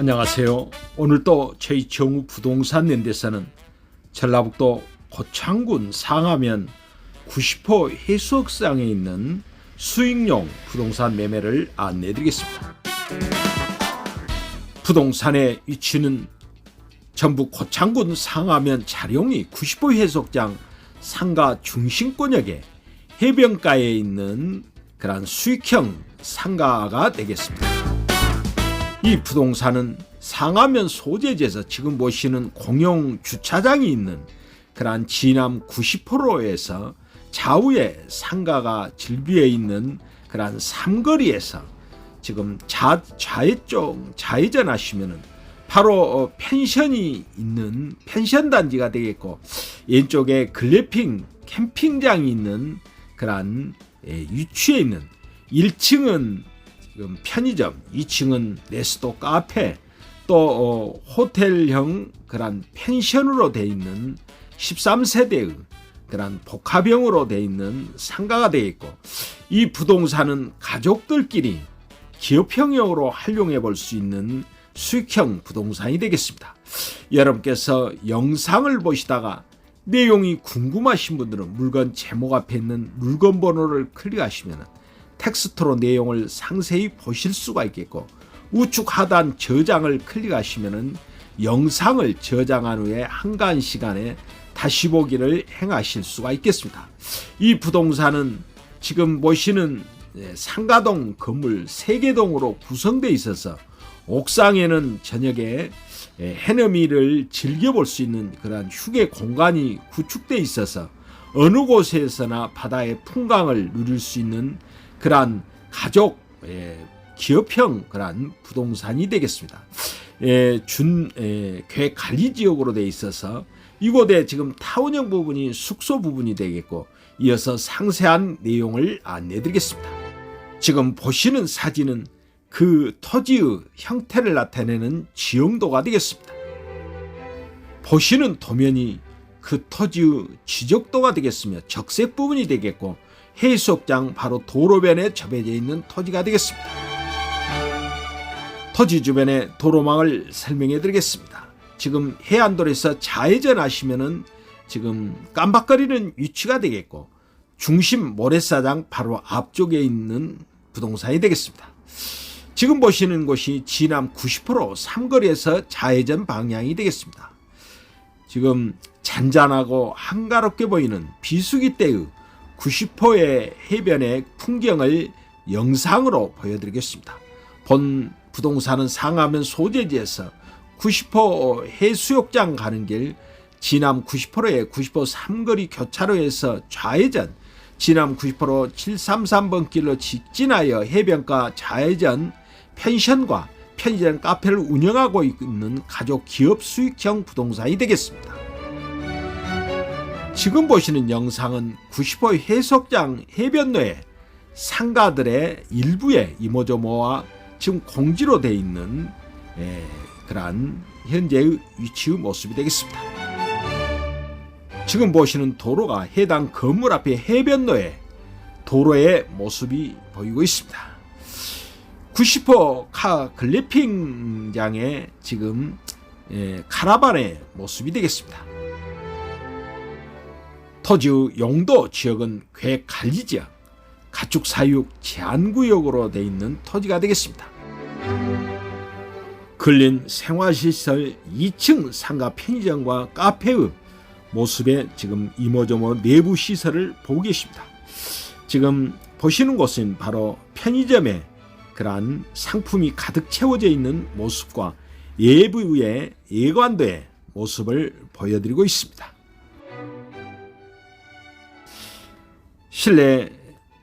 안녕하세요. 오늘 또 저희 정우 부동산 랜드에서는 전라북도 고창군 상하면 90호 해수욕장에 있는 수익용 부동산 매매를 안내드리겠습니다. 부동산의 위치는 전북 고창군 상하면 자룡이 90호 해수욕장 상가 중심권역에 해변가에 있는 그런 수익형 상가가 되겠습니다. 이 부동산은 상하면 소재지에서 지금 보시는 공용 주차장이 있는 그러한 진암 90호로에서 좌우에 상가가 질비해 있는 그러한 삼거리에서 지금 좌, 좌회쪽 좌회전 하시면은 바로 어, 펜션이 있는 펜션 단지가 되겠고 왼쪽에 글래핑 캠핑장이 있는 그러한 예, 위치에 있는 1층은 지금 편의점, 2층은 레스토 카페, 또 어, 호텔형 그런 펜션으로 돼 있는 13세대의 그런 복합형으로 돼 있는 상가가 되어 있고 이 부동산은 가족들끼리 기업형으로 활용해 볼 수 있는 수익형 부동산이 되겠습니다. 여러분께서 영상을 보시다가 내용이 궁금하신 분들은 물건 제목 앞에 있는 물건 번호를 클릭하시면 텍스트로 내용을 상세히 보실 수가 있겠고 우측 하단 저장을 클릭하시면 영상을 저장한 후에 한가한 시간에 다시 보기를 행하실 수가 있겠습니다. 이 부동산은 지금 보시는 예, 상가동 건물 3개동으로 구성되어 있어서 옥상에는 저녁에 예, 해넘이를 즐겨볼 수 있는 그러한 휴게 공간이 구축되어 있어서 어느 곳에서나 바다의 풍광을 누릴 수 있는 그러한 가족 예, 기업형 그러한 부동산이 되겠습니다. 예, 준 예, 계획 관리 지역으로 되어 있어서 이곳에 지금 타운형 부분이 숙소 부분이 되겠고 이어서 상세한 내용을 안내드리겠습니다. 지금 보시는 사진은 그 토지의 형태를 나타내는 지형도가 되겠습니다. 보시는 도면이 그 토지의 지적도가 되겠으며 적색 부분이 되겠고 해수욕장 바로 도로변에 접해져 있는 토지가 되겠습니다. 토지 주변의 도로망을 설명해 드리겠습니다. 지금 해안도로에서 좌회전 하시면은 지금 깜박거리는 위치가 되겠고 중심 모래사장 바로 앞쪽에 있는 부동산이 되겠습니다. 지금 보시는 곳이 진암 90% 삼거리에서 좌회전 방향이 되겠습니다. 지금 잔잔하고 한가롭게 보이는 비수기 때의 90호의 해변의 풍경을 영상으로 보여드리겠습니다. 본 부동산은 상하면 소재지에서 90호 해수욕장 가는 길 진암 90호의 90호 삼거리 교차로에서 좌회전 진암 90호로 733번 길로 직진하여 해변가 좌회전 펜션과 편의점 카페를 운영하고 있는 가족 기업 수익형 부동산이 되겠습니다. 지금 보시는 영상은 90호 해수욕장 해변로에 상가들의 일부의 이모저모와 지금 공지로 되어 있는 예, 그러한 현재의 위치의 모습이 되겠습니다. 지금 보시는 도로가 해당 건물 앞에 해변로에 도로의 모습이 보이고 있습니다. 90호 카 글래핑장의 지금 예, 카라반의 모습이 되겠습니다. 토지의 용도 지역은 괴관리 지역, 가축 사육 제한구역으로 되어 있는 토지가 되겠습니다. 근린 생활시설 2층 상가 편의점과 카페의 모습에 지금 이모저모 내부 시설을 보고 계십니다. 지금 보시는 곳은 바로 편의점에 그러한 상품이 가득 채워져 있는 모습과 예부의 예관도의 모습을 보여드리고 있습니다. 실내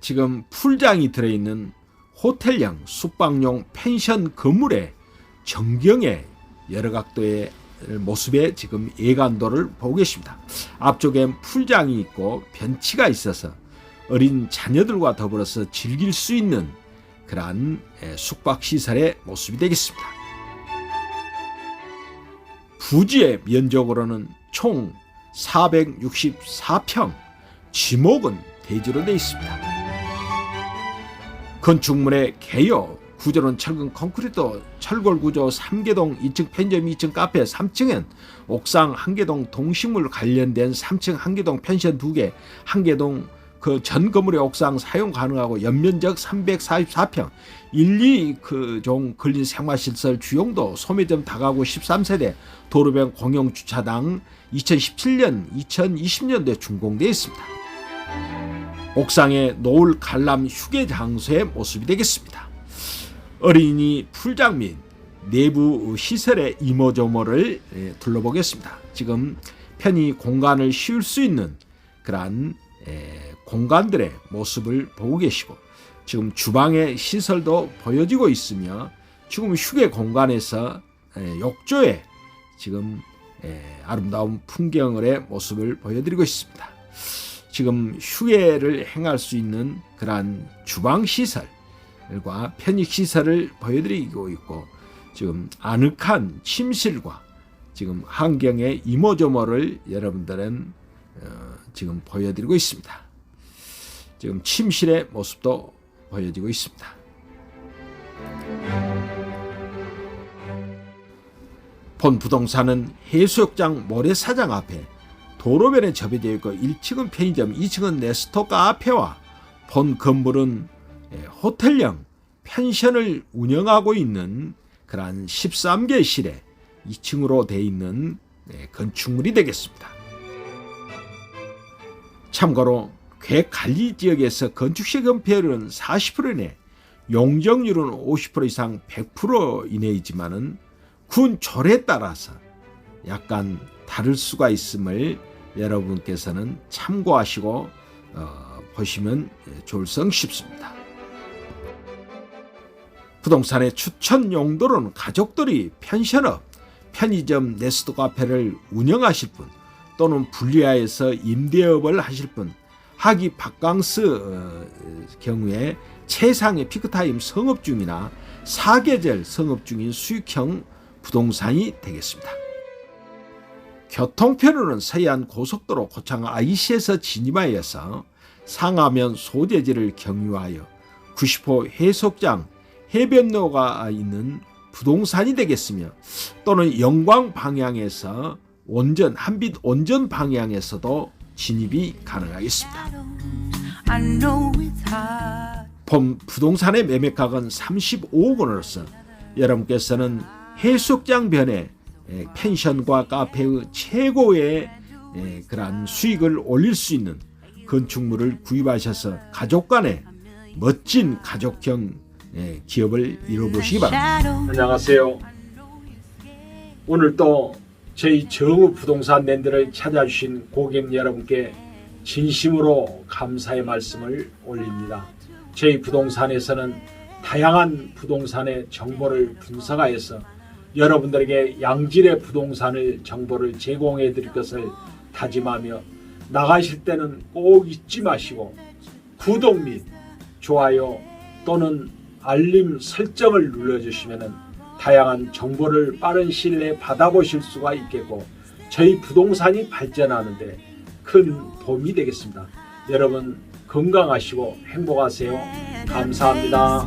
지금 풀장이 들어있는 호텔형 숙박용 펜션 건물의 전경의 여러 각도의 모습에 지금 예관도를 보고 계십니다. 앞쪽엔 풀장이 있고 벤치가 있어서 어린 자녀들과 더불어서 즐길 수 있는 그러한 숙박시설의 모습이 되겠습니다. 부지의 면적으로는 총 464평, 지목은 대지로 되어 있습니다. 건축물의 개요 구조는 철근 콘크리트 철골 구조 3개동 2층 편의점 2층 카페 3층엔 옥상 한개동 동식물 관련된 3층 한개동 펜션 2개 한개동 그 전 건물의 옥상 사용 가능하고 연면적 344평 1, 2그종 근린 생활시설 주용도 소매점 다가구 13세대 도로변 공용 주차장 2017년 2020년도에 준공되어 있습니다. 옥상의 노을 관람 휴게 장소의 모습이 되겠습니다. 어린이 풀장 및 내부 시설의 이모저모를 예, 둘러보겠습니다. 지금 편히 공간을 쉴수 있는 그러한 에, 공간들의 모습을 보고 계시고 지금 주방의 시설도 보여지고 있으며 지금 휴게 공간에서 에, 욕조에 지금 에, 아름다운 풍경의 모습을 보여드리고 있습니다. 지금 휴게를 행할 수 있는 그러한 주방 시설과 편익 시설을 보여드리고 있고 지금 아늑한 침실과 지금 환경의 이모저모를 여러분들은 어, 지금 보여드리고 있습니다. 지금 침실의 모습도 보여지고 있습니다. 본 부동산은 해수욕장 모래사장 앞에 도로변에 접해져 있고 1층은 편의점, 2층은 레스토 카페와 본 건물은 예, 호텔형 펜션을 운영하고 있는 그러한 13개 실에 2층으로 되어 있는 예, 건축물이 되겠습니다. 참고로 궤 관리 지역에서 건축 시금폐율은 40% 이내, 용적률은 50% 이상 100% 이내이지만 은 군 조례에 따라서 약간 다를 수가 있음을 여러분께서는 참고하시고 어, 보시면 좋을성 싶습니다. 부동산의 추천 용도로는 가족들이 펜션업, 편의점, 네스트 카페를 운영하실 분 또는 분리하여서 임대업을 하실 분 하기 바캉스 어, 경우에 최상의 피크타임 성업 중이나 사계절 성업 중인 수익형 부동산이 되겠습니다. 교통편으로는 서해안 고속도로 고창 IC에서 진입하여서 상하면 소재지를 경유하여 90호 해속장 해변로가 있는 부동산이 되겠으며 또는 영광 방향에서 원전 한빛 원전 방향에서도 진입이 가능하겠습니다. 본 부동산의 매매가격은 35억 원으로서 여러분께서는 해수욕장 변에 에, 펜션과 카페의 최고의 에, 그러한 수익을 올릴 수 있는 건축물을 구입하셔서 가족 간의 멋진 가족형 에, 기업을 이뤄보시기 바랍니다. 안녕하세요. 오늘 또 저희 정우 부동산 랜드를 찾아주신 고객 여러분께 진심으로 감사의 말씀을 올립니다. 저희 부동산에서는 다양한 부동산의 정보를 분석하여서 여러분들에게 양질의 부동산을 정보를 제공해 드릴 것을 다짐하며 나가실 때는 꼭 잊지 마시고 구독 및 좋아요 또는 알림 설정을 눌러주시면 다양한 정보를 빠른 시일 내에 받아보실 수가 있겠고 저희 부동산이 발전하는데 큰 도움이 되겠습니다. 여러분 건강하시고 행복하세요. 감사합니다.